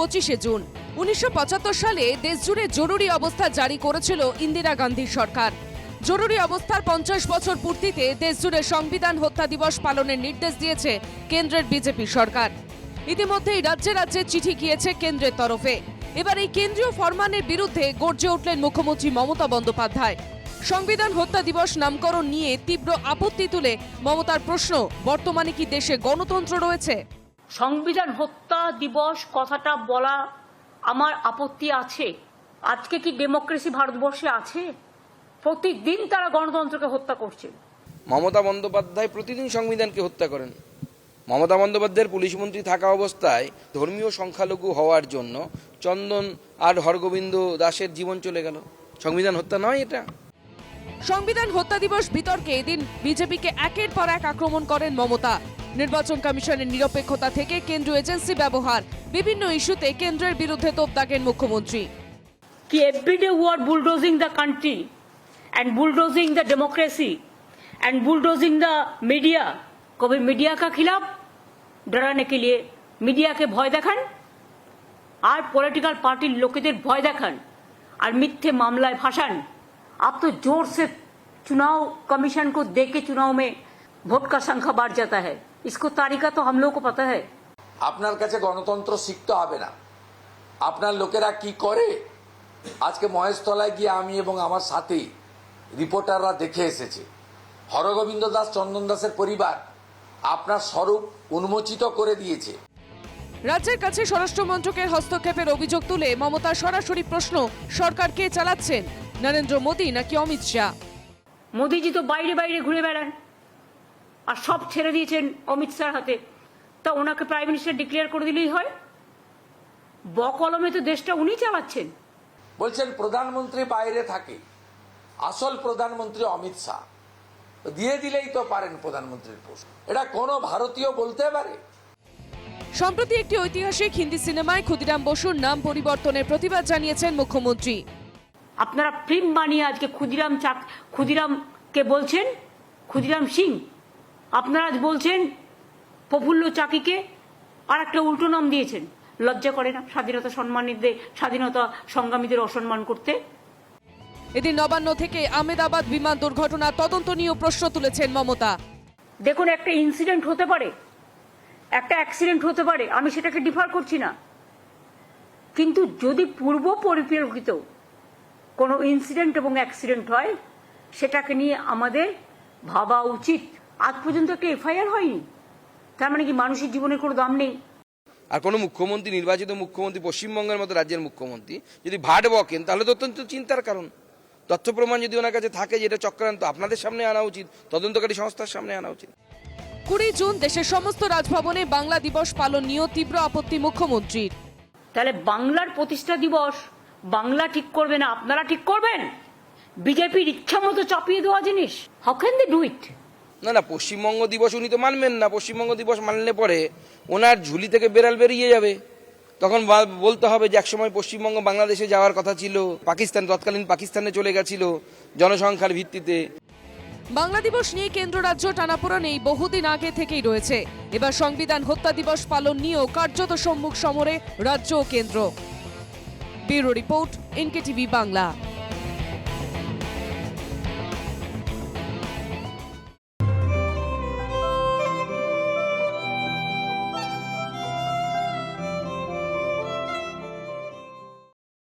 পঁচিশে জুন। উনিশশো পঁচাত্তর সালে দেশজুড়ে জরুরি অবস্থা জারি করেছিল ইন্দিরা গান্ধীর সরকার। জরুরি অবস্থার পঞ্চাশ বছর পূর্তিতে দেশজুড়ে সংবিধান হত্যা দিবস পালনের নির্দেশ দিয়েছে কেন্দ্রের বিজেপি সরকার। ইতিমধ্যেই রাজ্যে রাজ্যে চিঠি গিয়েছে কেন্দ্রের তরফে। এবার এই কেন্দ্রীয় ফরমানের বিরুদ্ধে গর্জে উঠলেন মুখ্যমন্ত্রী মমতা বন্দ্যোপাধ্যায়। সংবিধান হত্যা দিবস নামকরণ নিয়ে তীব্র আপত্তি তুলে মমতার প্রশ্ন, বর্তমানে কি দেশে গণতন্ত্র রয়েছে? সংবিধান হত্যা দিবস কথাটা বলা আমার আপত্তি আছে। আজকে কি ডেমোক্রেসি ভারতবর্ষে আছে? প্রতিদিন তারা গণতন্ত্রকে হত্যা করছে। মমতা বন্দ্যোপাধ্যায় প্রতিদিন সংবিধানকে হত্যা করেন। মমতা বন্দ্যোপাধ্যায়ের পুলিশ মন্ত্রী থাকা অবস্থায় ধর্মীয় সংখ্যালঘু হওয়ার জন্য চন্দন আর হরগোবিন্দ দাসের জীবন চলে গেল। সংবিধান হত্যা নয় এটা। সংবিধান হত্যা দিবস বিতর্কে এদিন বিজেপিকে একের পর এক আক্রমণ করেন মমতা। নির্বাচন কমিশনের নিরপেক্ষতা থেকে কেন্দ্র এজেন্সি ব্যবহার, বিভিন্ন ইস্যুতে কেন্দ্রের বিরুদ্ধে তোপ দাগেন মুখ্যমন্ত্রী। কি every day you are bulldozing the country and bulldozing the democracy and bulldozing the media কবি মিডিয়া কা খিলাফ ডরানে কে লিয়ে মিডিয়াকে ভয় দেখান? আর পলিটিক্যাল পার্টির লোকেদের ভয় দেখান আর মিথ্যে মামলায় ফাঁসান আপ তো জোর সে চুনাও কমিশন কো দেখে চুনাও মে ভোট কা সংখ্যা বাড় জাতা হয় इसको तारीका तो हम लोग को पता है আপনার কাছে গণতন্ত্র শিখতে হবে না আপনার লোকেরা কি করে আজকে মহেশতলায় গিয়ে আমি এবং আমার সাথে রিপোর্টাররা দেখে এসেছে হরগোবিন্দ দাস চন্দন দাসের পরিবার আপনার স্বরূপ উন্মোচিত করে দিয়েছে রাজ্যের কাছে স্বরাষ্ট্র মন্ত্রকের হস্তক্ষেপের অভিযোগ তুলে মমতার সরাসরি প্রশ্ন সরকার কে চালাচ্ছেন নরেন্দ্র মোদী নাকি অমিত শাহ মোদিজি তো বাইরে বাইরে ঘুরে বেড়ান আর সব ছেড়ে দিয়েছেন অমিত শাহর হাতে। তা ওনাকে প্রাইম মিনিস্টার ডিক্লেয়ার করে দিলেই হয়। বকলমে তো দেশটা উনি চালাচ্ছেন। বলছেন প্রধানমন্ত্রী বাইরে থাকে। আসল প্রধানমন্ত্রী অমিত শাহ। দিয়ে দিলেই তো পারেন প্রধানমন্ত্রীর পোস্ট। এটা কোনো ভারতীয় বলতে পারে? সম্প্রতি একটি ঐতিহাসিক হিন্দি সিনেমায় ক্ষুদিরাম বসুর নাম পরিবর্তনের প্রতিবাদ জানিয়েছেন মুখ্যমন্ত্রী। আপনারা ফিল্ম বানিয়ে আজকে ক্ষুদিরাম চাক ক্ষুদিরামকে বলছেন? ক্ষুদিরাম সিং? আপনারা আজ বলছেন প্রফুল্ল চাকিকে আর একটা উল্টো নাম দিয়েছেন। লজ্জা করে না স্বাধীনতা সম্মানীদের স্বাধীনতা সংগ্রামীদের অসম্মান করতে? এদিন নবান্ন থেকে আহমেদাবাদ বিমান দুর্ঘটনার তদন্ত নিয়েও প্রশ্ন তুলেছেন মমতা। দেখুন একটা ইনসিডেন্ট হতে পারে। একটা অ্যাক্সিডেন্ট হতে পারে আমি সেটাকে ডিফার করছি না। কিন্তু যদি পূর্ব পরিপ্রেক্ষিত কোনো ইনসিডেন্ট এবং অ্যাক্সিডেন্ট হয় সেটাকে নিয়ে আমাদের ভাবা উচিত। আজ পর্যন্ত একটা এফআইআর হয়নি। তার মানে কি মানুষের জীবনের কোনো দাম নেই? আর কোনো মুখ্যমন্ত্রী নির্বাচিত মুখ্যমন্ত্রী পশ্চিমবঙ্গের মতো রাজ্যের মুখ্যমন্ত্রী যদি ভাট বকেন তাহলে তো অত্যন্ত চিন্তার কারণ। তথ্য প্রমাণ যদি ওনার কাছে থাকে যে এটা চক্রান্ত আপনাদের সামনে আনা উচিত তদন্তকারী সংস্থার সামনে আনা উচিত। কুড়ি জুন দেশের সমস্ত রাজভবনে বাংলা দিবস পালন নিয়েও তীব্র আপত্তি মুখ্যমন্ত্রীর। তাহলে বাংলার প্রতিষ্ঠা দিবস বাংলা ঠিক করবে না আপনারা ঠিক করবেন? বিজেপির ইচ্ছা মতো চাপিয়ে দেওয়া জিনিস? How can they do it না না, পশ্চিমবঙ্গ দিবস উনি তো মানবেন না, পশ্চিমবঙ্গ দিবস মানলে পরে ওনার ঝুলি থেকে বেড়াল বেরিয়ে যাবে। তখন বলতে হবে যে একসময় পশ্চিমবঙ্গ বাংলাদেশে যাওয়ার কথা ছিল, পাকিস্তান তৎকালীন পাকিস্তানে চলে গেছিল জনসংখ্যার ভিত্তিতে। বাংলা দিবস নিয়ে কেন্দ্র রাজ্য টানাপোড়েন এই বহুদিন আগে থেকেই রয়েছে। এবার সংবিধান হত্যা দিবস পালন নিয়েও কার্যত সম্মুখ সমরে রাজ্য ও কেন্দ্র। Bureau report NK TV Bangla.